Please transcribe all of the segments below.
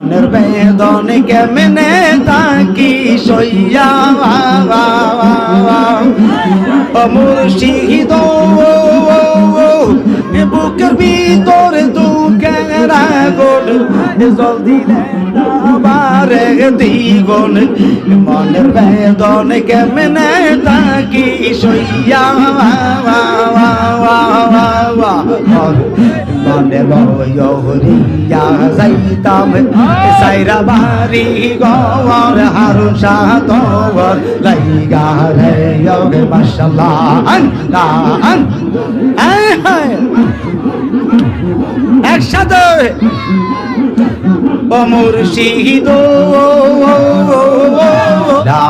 নির্বেদন কেমনে তাকি সইয়া মুর্শিদ বুকের ভিতরে দুঃখের আগুন জল দিলে বারে দ্বিগুণ। মনের বেদন কেমনে তাকি সইয়া মনে বয়রিয়া যাইতাম সাইরা বাড়ি গর হারুন শাহ তোর লাইগা রে yoge mashallah আন হায়। একসাথে ও মুর্শিদ লা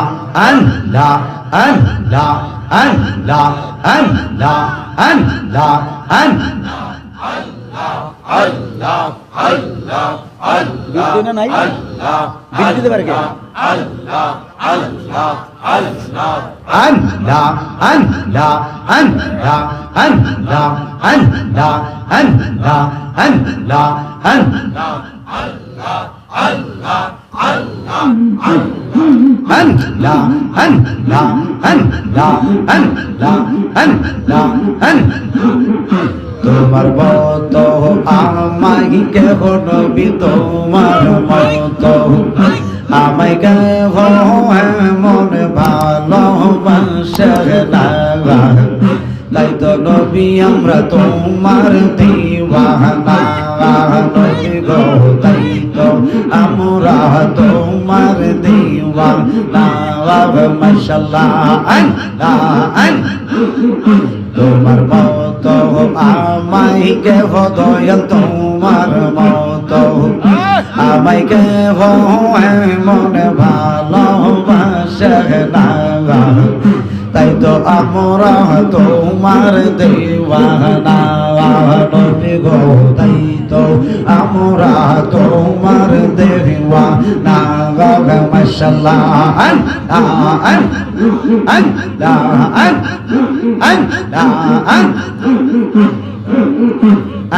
আন লা আন লা আন লা আন লা আন আন বিদ্যুৎ না নাই বিদ্যুৎ দিতে পারে কে লা আন লা আন লা আন লা আন লা আন লা আন লা আন আন লা আন লা আন লা আন লা আন লা আন তোমার মত আমায় কেহ নবী, তোমার মত আমায় কেহ মন ভালোবাসে লাগা তাই তো নবী, আমরা তোমার দিওয়ানা। নবী গো, তাই তো আমরা তোমার দিওয়ানা। আন তোমার মত আমাইকে তোমার মত আমাইকে কেহ মনে ভালোবাসে না তাই তো আমরা তোমার দেওয়ানা নবী গো, তাই তো আমরা তোমার দেওয়ানা মাশাআল্লাহ। আন আন আন আন আন আন।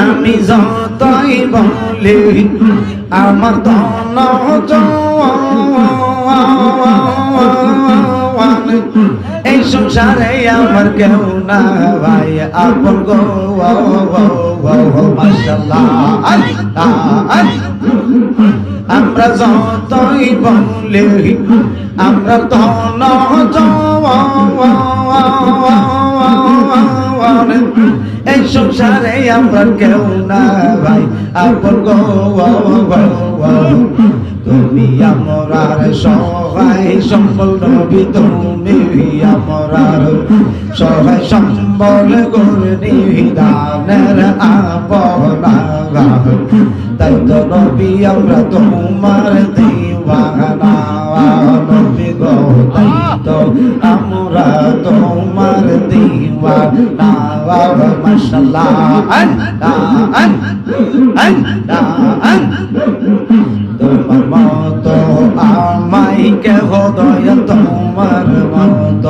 আমি যতই বলি, আমার ধন জওয়ান এই সংসারে আমার কেউ না ভাই আপন গো আমরা যতই বলি আমরা জওয়ান এই সংসারে আমরা কেউ না ভাই আপন গো তুমি আমরার সহায় সম্বল নবী তুমি আমরার সহায় সম্বল গুরনি দানের আপনা তাই তো নবী, আমরা তোমার দিওয়ানা। নবী গো, তাই তো আমরা তোমার দিওয়ানা। মাশাআল্লাহ। আন আন আন আন তোমার মত আমায় কেহ দয়া তোমার মত।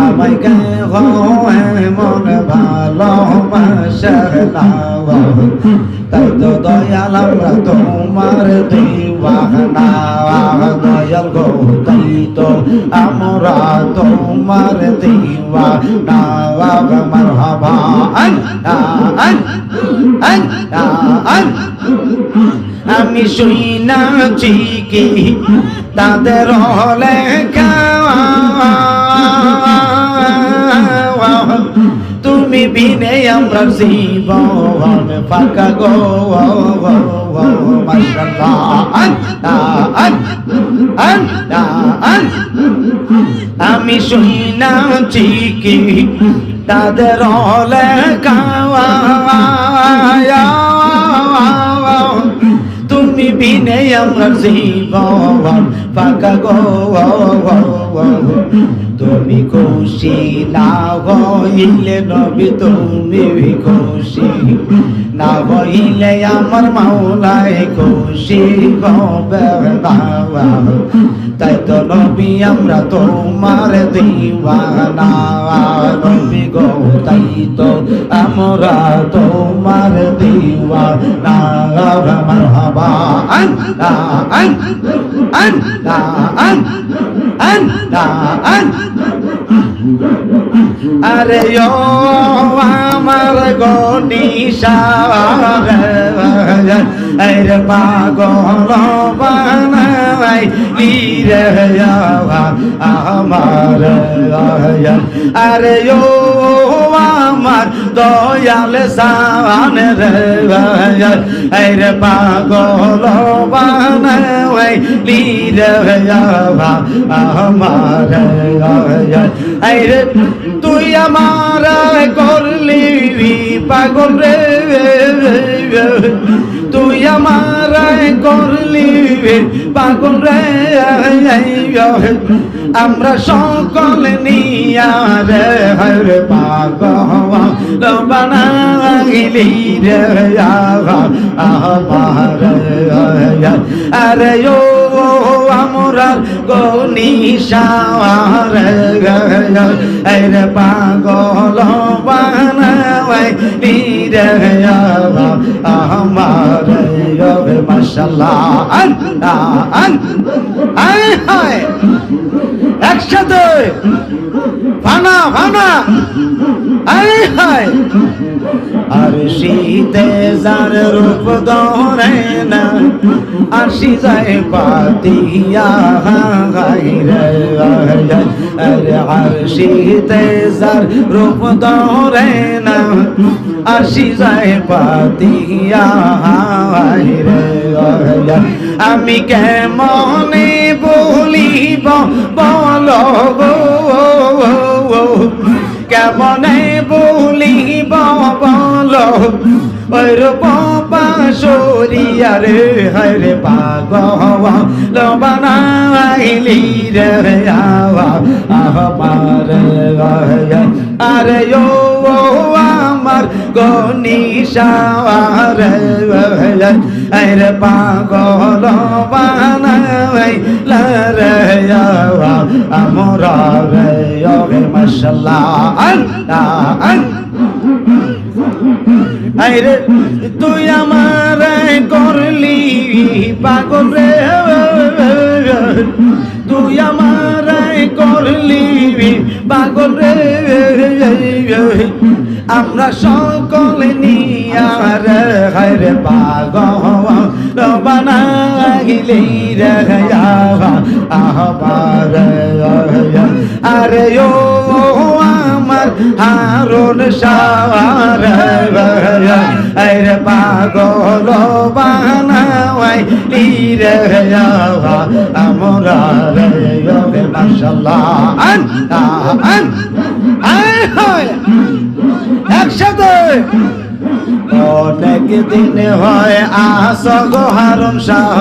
আমায় কেহ মন ভালোবাসে না তাই তো দয়াল আমরা তোমার দিওয়ানা দয়াল গো, তাই তো আমরা তোমার দিওয়ানা মারহাবা আন আন আন আন আমি শুই নাচি কি তাদের হলে তুমি বিনে আমরা জীবন ফাঁকা গো আমি শুই নাচি কি তাদের হলে কাওয়া তুমি আমার জীবন ফাঁকা গো তুমি খুশি না হইলে নবী তুমি খুশি। না হইলে আমার মাওলায় খুশি হবে তাই তো নবী, আমরা তোমার দিওয়ানা। নবী গো, তাই তো আমরা তোমার দিওয়ানা। মারহাবা আল্লাহ আল্লাহ আল্লাহ। আরে ও আমার গনিশা আরে পাগল বানাই লিরে আমার আরে ও আমার দয়াল সান রে আরে পাগল বানাই লিরে আমার আরে তুই আমার করলি পাগল রে তুই আমার করলি পাগল রে আমরা সকল নিয়ারে হরে পাগল বানাইলি রে আমার আরে ও আমরা গনিশার রে পাগল বানাই রে আমার মাশাল্লাহ আল্লাহ আয় হায় একসাথে ফানা ফানা আয় হায়। আর শীতে যার রূপ ধরে না আসি যায় পাতিয়া আরে আর শীতে যার রূপ ধরে না আসি যায় পাতিয়া আমি কেমনে বলিব বল কেমনে বলিব বল? ওর বাবা সরিয়া রে হরে পাগওয়া লবানাইলি রে আওয়া আহমার আরে ও আমার গনিশাওয়ার আরে পাগল বানাই লরে আওয়া আমরা রে, ওরে মাশাল্লাহ আল্লাহ। আরে তুই আমার করলি, পাগল রে, তুই আমার করলি, পাগল রে, আমরা সকলে নিয়ার, হায় পাগল, বানাইলি রে আহবার আরে ও আমার হারুন সার আরে পাগল বানাওয়াই লিরে আমরা রে মাশাল্লাহ আন আন, আয় হয়, একসাথে। অনেক দিন হয় আস গো হারুন শাহ।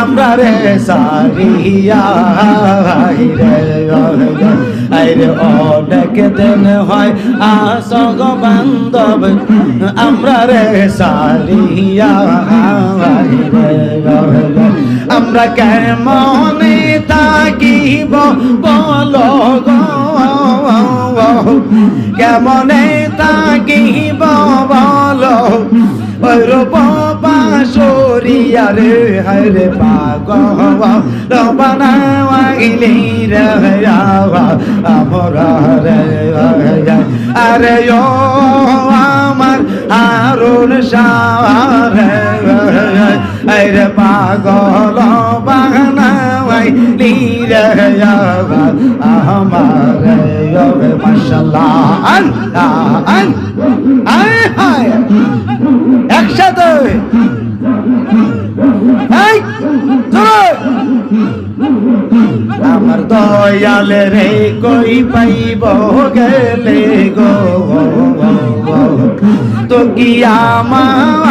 আমরা রে সারিয়া রে আরে অনেক দিন হয় আস বান্ধব। আমরা রে সারিয়া আমরা কেমনে থাকিব বল কেমনে থাকিব বল ওর বাবা সরিয়া রে হরে পাগল। বানাইলি রে আমরা রে আরে ও আমার হারুন শাহ রে পাগল। আমার হায় একসাথে আমার দয়াল রে কই পাইব গেলে গো তো কি আমার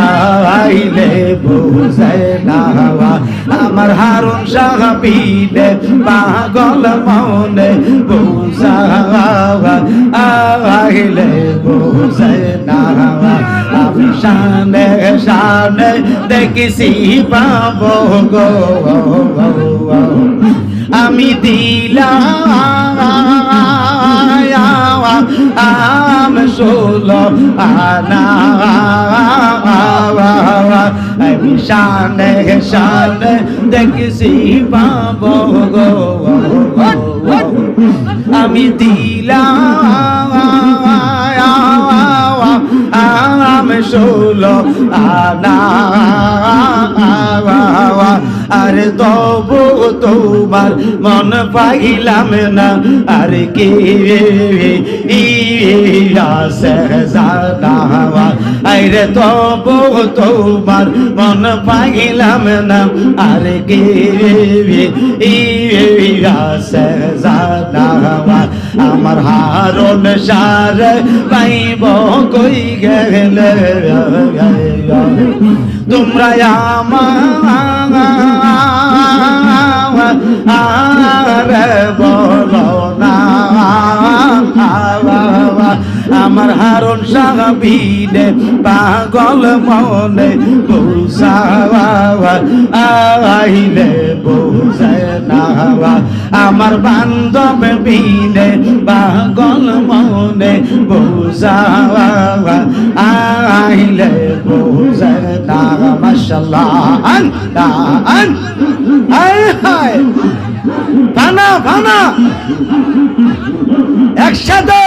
আইলে বুঝে না আমার হারুন শাহ বিনে পাগল মনে বুঝা আইলে বুঝে না আমি শানে শানে দেখেছি পাবো গো। আমি দিলাম আমি শানে শানে দেখছি পাবো গো আমি দিলাম আম ষোলো আনা আরে তবু তোমার মন পাইলাম না। আর কে আরে তবু তোমার মন পাইলাম না। আর কে আমার হারণ সার পাইব কই গেলে? তোমরা আমার সাহাবিনে পাগল মনে বুঝাওয়া আইলে বুঝে না আমার বান্ধব বিনে পাগল মনে বুঝাওয়া আইলে বুঝে না হায়। ফানা ফানা। একসাথে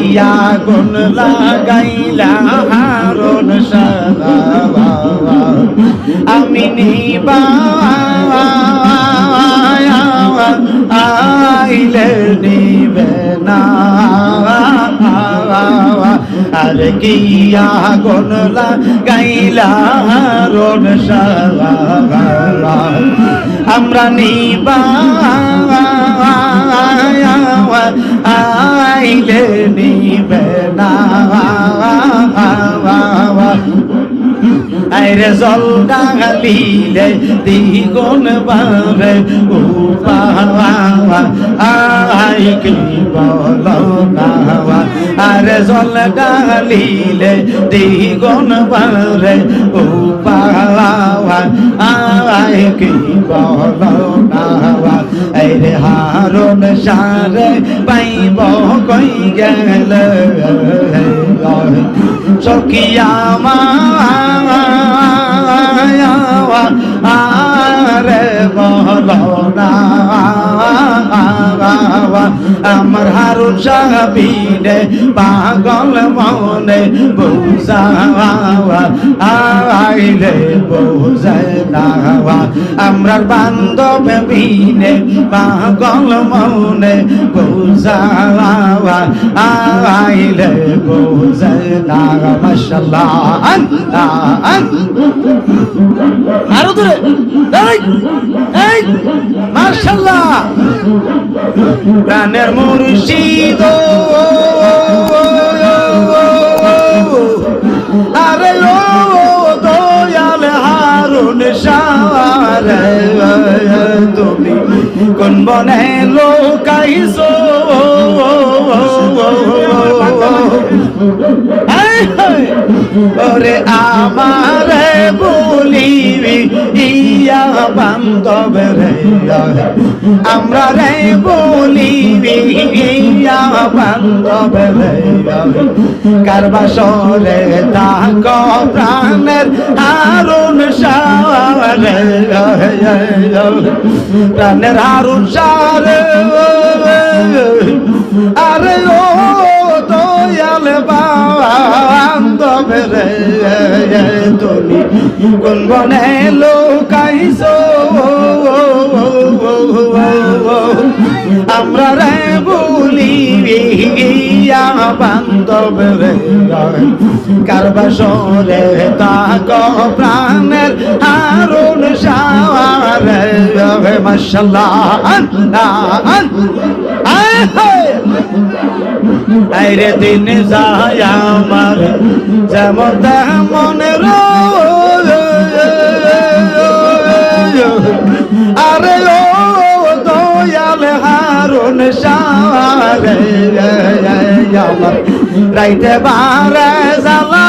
ইয়া গুন লাগাইলা হারুন বাবা। আমি নিবা আর কিয়া গনলা গাইলা সাহাবা আমরা নিবা আইলে নিবে না। আইরে জল ডাঙালিলে দ্বিগুণ বারে উপাওয়া আই কি বল না আরে জল ডাঙালিলে দ্বিগুণ বারে উপাওয়া আই কি বল না আইরে হারুন সারে, পাইব কই গেল? সখিয়া আরে বলো না। আমার হারুন সাহাবিনে পাগল মনে বুঝাওয়া, আইলে বুঝে না আমরার বান্ধব বিনে পাগল মনে বুঝাওয়া, আইলে বুঝে না মাশাল্লাহ আন আরও এই এই মাশাল্লাহ প্রাণের মুর্শিদ আরে ও দয়াল হারুন সার তুমি কোন বনে লোকাইছো ওরে আমার বলিবি, ইয়া বান্ধব রে, আমরা রে বলিবি, ইয়া বান্ধব রে। কারবাসরে তাক প্রাণের আরুণ সারে প্রাণের আরুণ সারে বনে লোকাইছো, আমরা রে বলি ইয়া বান্ধব রে। কারবাসরে তাক প্রাণের হারুন সাওয়ারে মাশাল্লাহ, আল্লাহ আইরে দিন যায় আমার। যেমন তেমন রো সারে আমার রাইতে বারে জালা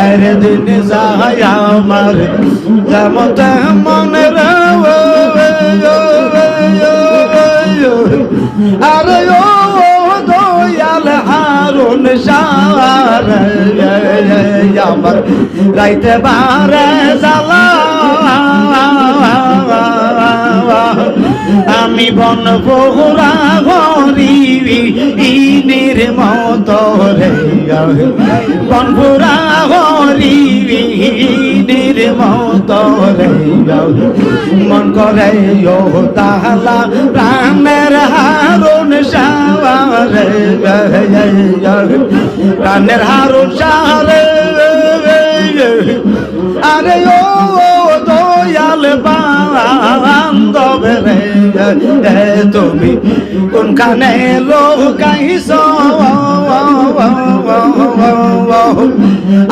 আরে দিন যায় আমার যেমন তেমন আরে ও দয়াল হারুন সার আমার রাইতে বারে জালা আমি বন বহুরা হরিবি ইনের মত রে বন পুরা হরিবি ইনের মত রে মন করে ও তাহলা প্রাণের হারুন সাওয়ারে প্রাণের হারুন সারে আরে ও বান্ধব রে তুমি কোনখানে লোকাইছ?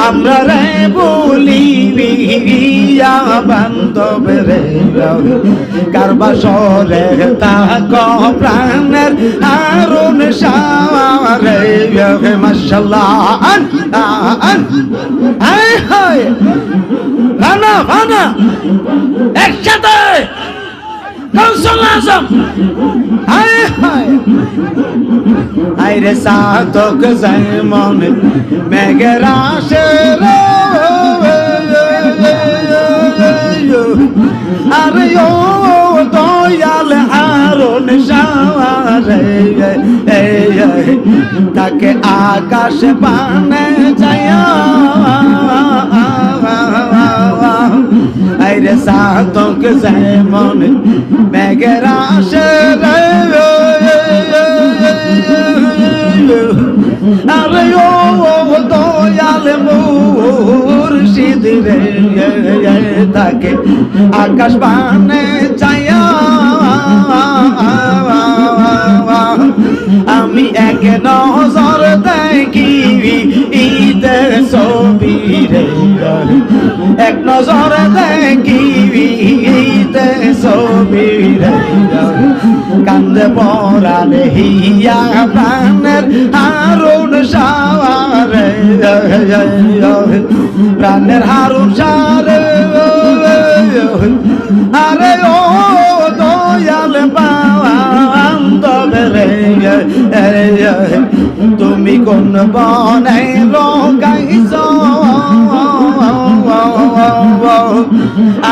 আমরা রে বলিবি বান্ধব রে কারবাসরে তাক প্রাণের আরুন সারে মাশাল্লাহ। হায় হায়। রানা ফানা একসাথে। কৌশল আজম। হায় হায়। আইরে সাতক জাইমন মেঘের আসে রে আরে ও দয়াল হারুন সারে তাকে আকাশ পানে যায় আইরে সাতক যেমন মেঘের আসে আরে ও দয়াল মুর্শিদ রে তাকে আকাশ বানে চায়া আমি এক নজর দেখি ঈদে ছবি এক নজর দেখি ঈদে ছবি কান্দে পরালে হিয়া প্রাণের হারুন সাওয়ারে। প্রাণের হারুন সারে তুমি কোন বনে লোকাইছ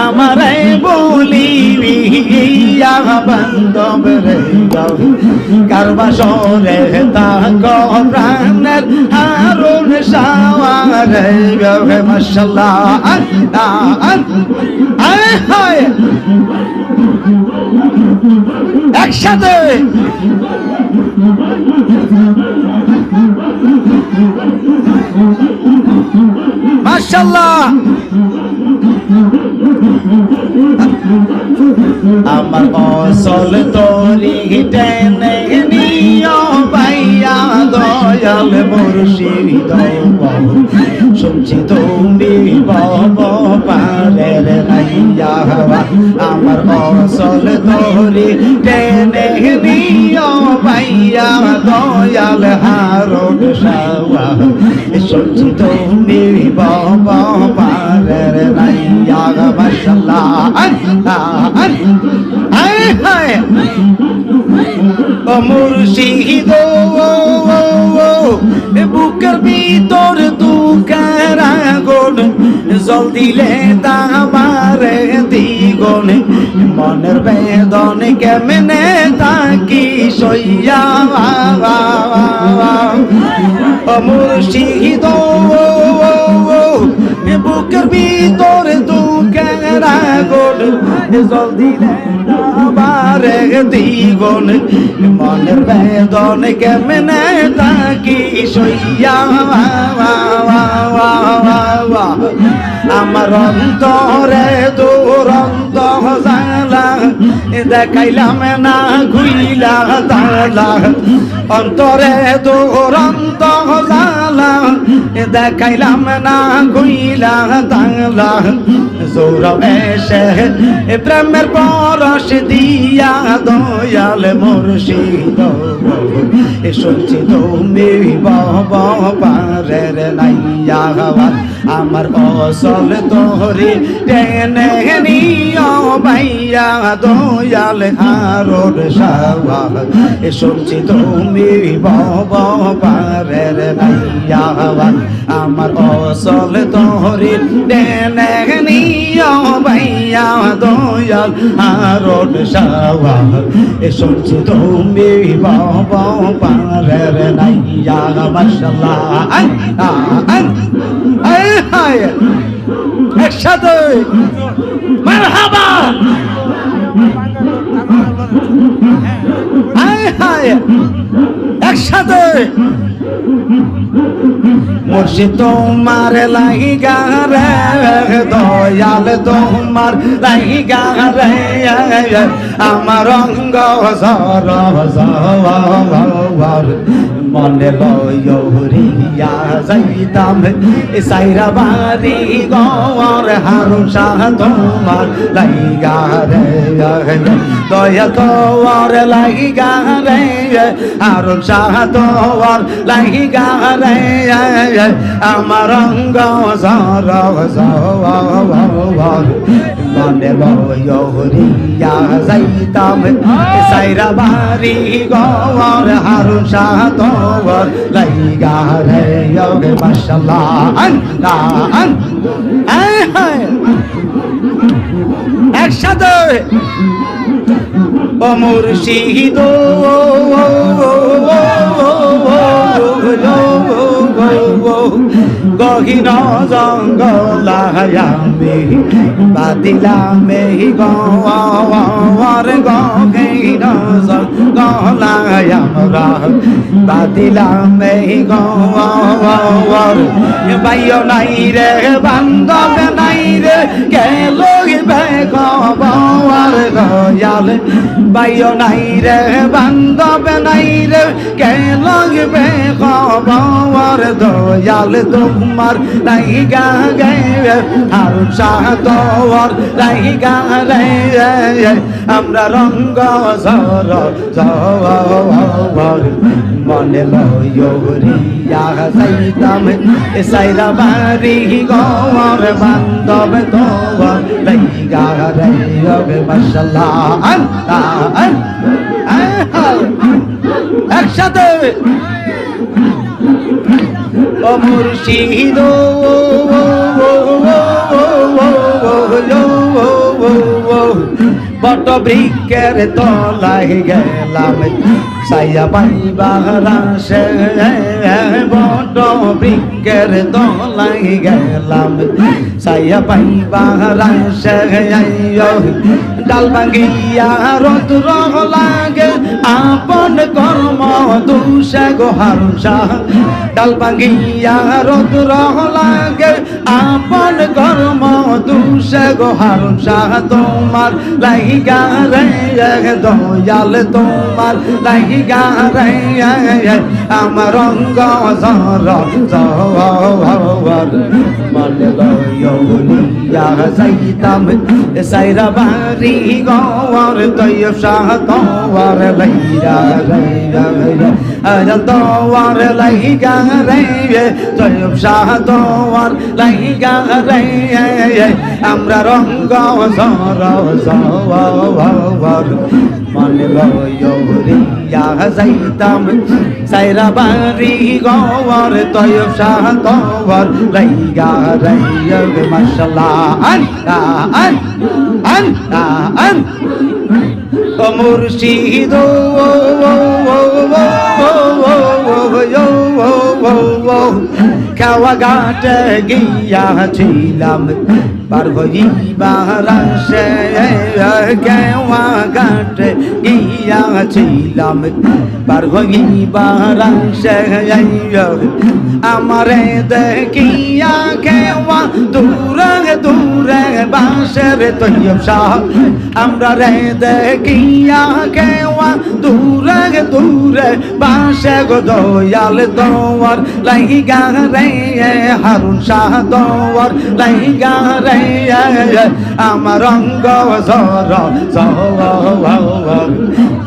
আমারে বলিবি বান্ধব রে কারবাসরে তাক প্রাণের হারুন সাওয়ারে আয়, হায়। একসাথে মাশাল্লাহ আমার অসল তরি টেনে নিয় পাইয়া দয়াল মুর্শিদ। শুনছি তুমি বব পারের নাইয়া আমার অসল তরি টেনে নিয় পাইয়া দয়াল হারুন সাওয়া। শুনছি তুমি বব পারের নাইয়া মাশাল্লাহ আল্লাহ হায় হায় ও মুর্শিদ জল দিলে তামারে দ্বিগুণ। মনের বেদন কেমনে তাকি সইয়া মুর্শিদ বুকের ভিতর দুঃখের আগুন। জল দিলে আমারে দ্বিগুণ। মনের বেদন কেমনে তাকি সইয়া আমার অন্তরে দুরন্ত দেখাইলাম না ঘুইলা দালা অন্তরে দুরন্ত জালা দেখাইলাম না ঘুইলা তালা সৌরভ এসে প্রেমের পরশ দিয়া দয়াল মুর্শিদ। শুনছি তুমি বব পারের নাইয়া আমার অসল তোহরি টেনে নিয় ভাইয়া দয়াল হারোর সাওয়া শুনছি তুমি বব পারের নাইয়া আমার অসল তোহরি নিয় তুমি বব একসাথে। মুর্শিদ তোমার লাইগা রে দয়াল তোমার লাইগা রে। আমার অঙ্গ সর সর মনে লয়রিয়া যাইতাম। সাইরা বাড়ি গর হারুন শাহ তোমার লাইগা রে দয়া তোর লাইগা রে, হারুন শাহ তোর লাইগা রে, আমার অঙ্গ সর সর মনে লয়রিয়া যাইতাম সাইরা বাড়ি গর হারুন শাহ তোর লাইগা রে মাশাল্লাহ আন আন একসাথে ও মুর্শিদ গহিন জঙ্গলায়ামে বাদিলামে গর গহিন জঙ্গলায়ামরা বাদিলামে গর বাইয় নাই রে, বান্ধব নাই রে গেল বেগবার দয়াল বাইয় নাই রে, বান্ধব নাই রে গেল বেগবার দয়াল তোমার নাই গা গে আর শাহ তোর নাই গা রে। আমরা রঙ্গ সর সর মনে লয়রিয়া সাইতাম, সাইরা বাড়ি গর, বান্ধব তোর লাইগা রে। মাশাল্লাহ আন আন একসাথে ও মুর্শিদ বট বৃক্ষের তলায় গেলাম। সাইয়া পাইবার সে বট বৃক্ষের তলায় গেলাম। সাইয়া পাইবার সে ডাল ভাঙিয়া রোদ্র লাগে। আপন কর্ম দুষে গোহার শাহ ডাল ভাঙিয়া রোদ্র লাগে। আপন কর্ম দুষে গোহার শাহ তোমার লাইগা রে দয়াল তোমার লাইগা রে আমার অঙ্গ সর মনে লয়া যাইতাম সাইরা বাড়ি গওয়ার তৈব শাহ তোয়ার লাইরা লাইরা তোয়ার লাইগা রে তৈব শাহ তোয়ার লাইগা রে আমরা রঙ্গ মনে লয়া যাইতাম সাইরা বাড়ি গওয়ার তৈব শাহ তোয়ার লাইগা লাইরা মাশাল্লাহ আন আন আন আন ও মুর্শিদ খাওয়া ঘাটে গিয়াছিলাম পার হইবার আসে কেওয়া ঘাটে গিয়াছিলাম পার হইবার আসে আমারে দেখিয়া কেওয়া দূরে দূরে বাসের তৈব শাহ। আমরা রে দেখিয়া কেওয়া দূরে দূরে বাসে গো দয়াল দোয়ার। লাইগা রে হারুন শাহ দোয়ার, লাইগা রে আমার অঙ্গ জর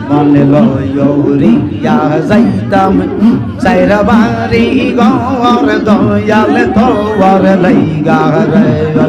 মনে লয়রিয়া যাইতাম সাইরা বাড়ি গর দয়াল তোয়ার লাইগা রে